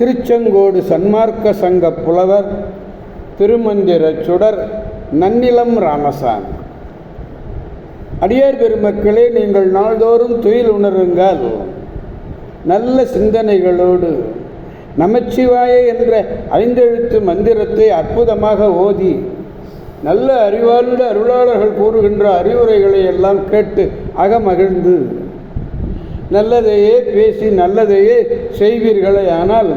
திருச்செங்கோடு சன்மார்க்க சங்க புலவர் திருமந்திர சுடர் நன்னிலம் ராமசாமி. அடியார் பெருமக்களே நீங்கள் நாள்தோறும் துயில் உணருங்கள். நல்ல சிந்தனைகளோடு நமச்சிவாய என்ற ஐந்தெழுத்து மந்திரத்தை அற்புதமாக ஓதி நல்ல அறிவார்ந்த அருளாளர்கள் கூறுகின்ற அறிவுரைகளை எல்லாம் கேட்டு அகமகிழ்ந்து நல்லதையே பேசி நல்லதையே செய்வீர்களே ஆனால்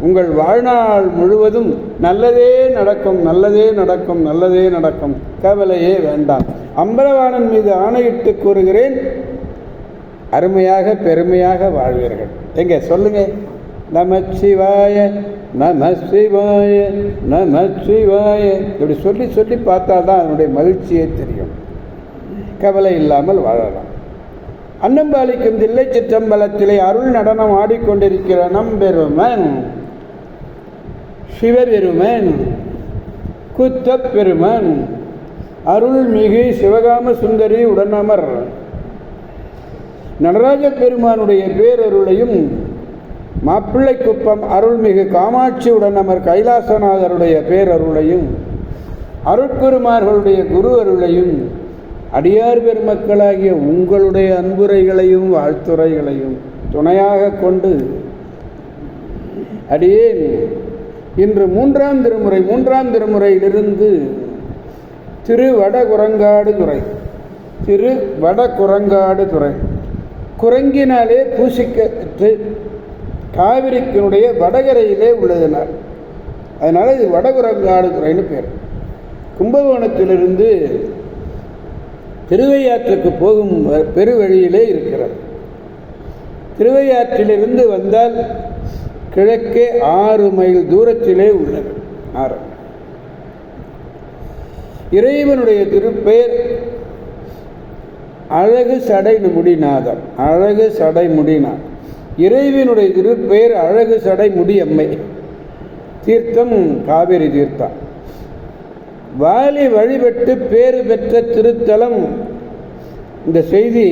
உங்கள் வாழ்நாள் முழுவதும் நல்லதே நடக்கும் நல்லதே நடக்கும் நல்லதே நடக்கும். கவலையே வேண்டாம். அம்பரவாணன் மீது ஆணையிட்டு கூறுகிறேன் அருமையாக பெருமையாக வாழ்வீர்கள். எங்க? சொல்லுங்க. நமச்சிவாய நமசிவாய சிவாய இப்படி சொல்லி சொல்லி பார்த்தா தான் அதனுடைய மகிழ்ச்சியே தெரியும். கவலை இல்லாமல் வாழலாம். அன்னம்பாலிக்கும் தில்லை சிற்றம்பலத்திலே அருள் நடனம் ஆடிக்கொண்டிருக்கிற நம்பெருமன் சிவபெருமன் குத்தப் பெருமன் அருள்மிகு சிவகாம சுந்தரி உடனமர். நடராஜ பெருமானுடைய பேரருளையும் மாப்பிள்ளை குப்பம் அருள்மிகு காமாட்சி உடனமர் கைலாசநாதருடைய பேரருளையும் அருட்குருமார்களுடைய குரு அருளையும் அடியார் பெருமக்களாகிய உங்களுடைய அன்புரைகளையும் வாழ்த்துறைகளையும் துணையாக கொண்டு அடியேன். இன்று மூன்றாம் திருமுறை மூன்றாம் திருமுறையிலிருந்து திரு வடகுரங்காடு துறை திரு வடகுரங்காடு துறை. குரங்கினாலே பூசிக்கற்று காவிரிக்கினுடைய வடகரையிலே உள்ளதுனார் அதனால் இது வடகுரங்காடு துறைன்னு பேர். கும்பகோணத்திலிருந்து திருவையாற்றுக்கு போகும் பெருவழியிலே இருக்கிறது. திருவையாற்றிலிருந்து வந்தால் கிழக்கே ஆறு மைல் தூரத்திலே உள்ளது. ஆறு. இறைவனுடைய திருப்பெயர் அழகு சடை முடிநாதம் அழகு சடை முடிநாதம் இறைவனுடைய திருப்பெயர் அழகு சடை முடியம்மை தீர்த்தம் காவிரி தீர்த்தம். வாலி வழிபட்டு பேறு பெற்ற திருத்தலம். இந்த செய்தி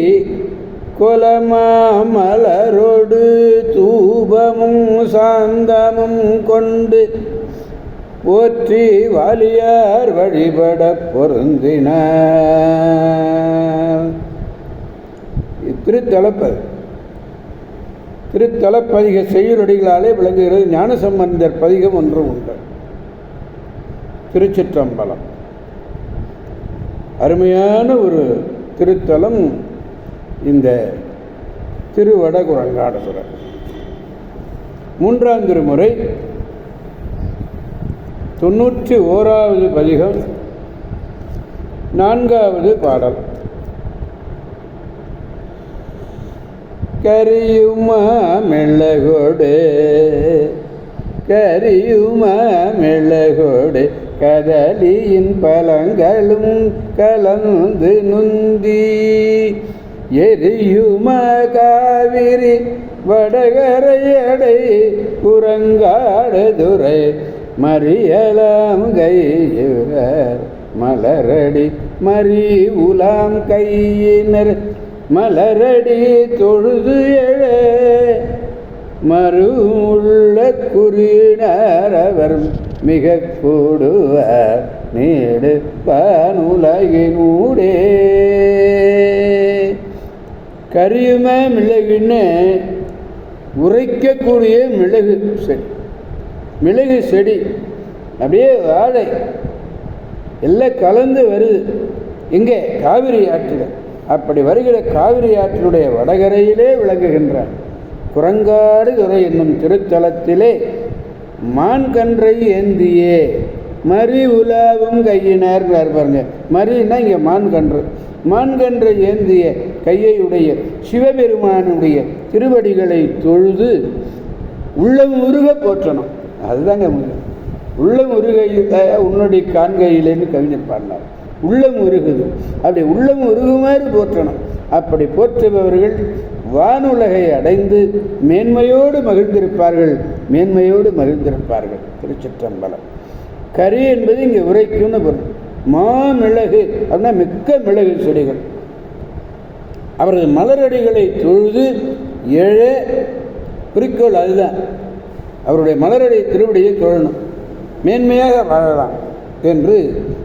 குலமாமலரோடு தூபமும் சாந்தமும் கொண்டு போற்றி வாலியார் வழிபட பொருந்தின. திருத்தலப்ப திருத்தலப்பதிக செய்யுளடிகளாலே விளங்குகிறது ஞானசம்பந்தர் பதிகம் ஒன்று உண்டு. திருச்சிற்றம்பலம். அருமையான ஒரு திருத்தலம் இந்த திருவடகுரங்காடுதுறை மூன்றாம் திருமுறை தொண்ணூற்றி ஓராவது பதிகம் நான்காவது பாடல். கரியுமா மெல்லகோடு கரியுமா மெல்லகோடு கதலியின் பழங்களும் கலந்து நுந்தி. எரியும காவிரி வடகரையடை புறங்காடுதுறை மறியலாம் கையுவர் மலரடி மறி உலாம் கையினர். மலரடி தொழுது எழ மறு உள்ள குறியினர் அவர். மிக கூடுவ நீடு பனுலகினூடே கரியும மிளகுன்னு உரைக்கக்கூடிய மிளகு செடி மிளகு செடி அப்படியே வாழை எல்லாம் கலந்து வருது. இங்கே காவிரி ஆற்றில் அப்படி வருகிற காவிரி ஆற்றினுடைய வடகரையிலே விளங்குகின்றார். குரங்காடு துறை என்னும் திருத்தலத்திலே மான்கன்றை ஏந்தியே. மறி உலாவும் கையினர். பாருங்க. மறின்னா இங்கே மான்கன்று. மான்கன்றை ஏந்திய. கையையுடைய சிவபெருமானுடைய திருவடிகளை தொழுது உள்ளம் உருக போற்றணும். அதுதாங்க உள்ள உள்ளம் உருகையில் உன்னுடைய காண்கையிலேன்னு கவிஞர் பாடினார். உள்ளம் உருகுது. அப்படி உள்ளம் உருகுமாறு போற்றணும். அப்படி போற்றுபவர்கள் வானுலகை அடைந்து மேன்மையோடு மகிழ்ந்திருப்பார்கள். மேன்மையோடு மகிழ்ந்திருப்பார்கள். திருச்சிற்றம்பலம். கரி என்பது இங்கே உரைக்கும்னு பொருள். மாமிளகு அப்படின்னா மிக்க மிளகு செடிகள். அவரது மலரடிகளை தொழுது எழ குறிக்கோள் அதுதான். அவருடைய மலரடி திருவடியை தொழணும். மேன்மையாக வாழலாம் என்று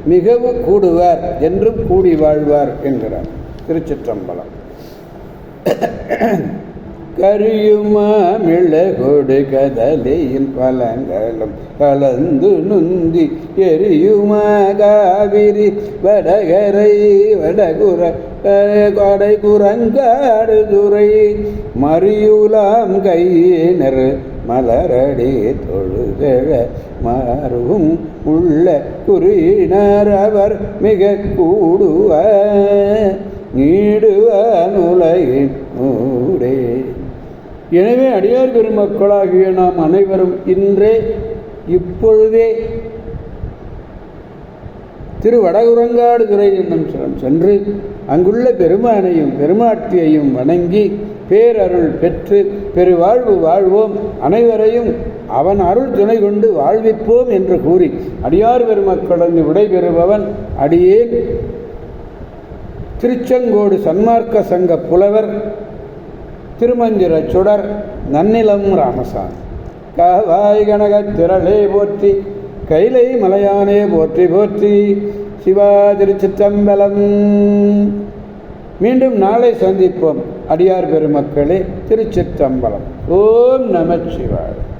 மிகவும் கூடுவார் என்றும் கூடி வாழ்வார் என்கிறார். திருச்சிற்றம்பலம். கரியுமா மிளகொடு கதலியின் பலங்களும் கலந்து நுந்தி எரியுமா காவிரி வடகரை வடகுர கொடை குரங்காடு துறை மறியுலாம் கையினர் மலரடி தொழுதழ மாறும் உள்ள குறியினர் அவர் மிக கூடுவ நீடுவ நீடுவனுலையின் ஊரே எனவே அடியார் பெருமக்களாகிய நாம் அனைவரும் இன்றே இப்பொழுதே திரு வடகுரங்காடு துறை என்னும் சிலம் சென்று அங்குள்ள பெருமானையும் பெருமாட்டியையும் வணங்கி பேரருள் பெற்று பெருவாழ்வு வாழ்வோம். அனைவரையும் அவன் அருள் துணை கொண்டு வாழ்விப்போம் என்று கூறி அடியார் பெருமக்களந்து விடைபெறுபவன் அடியேன். திருச்செங்கோடு சன்மார்க்க சங்க புலவர் திருமந்திர சுடர் நன்னிலம் ராமசாமி. காவாய் கனகத் திரளே போற்றி கைலை மலையானே போற்றி போற்றி சிவா திருச்சிற்றம்பலம். மீண்டும் நாளை சந்திப்போம் அடியார் பெருமக்களே திருச்சிற்றம்பலம். ஓம் நமச்சிவாய்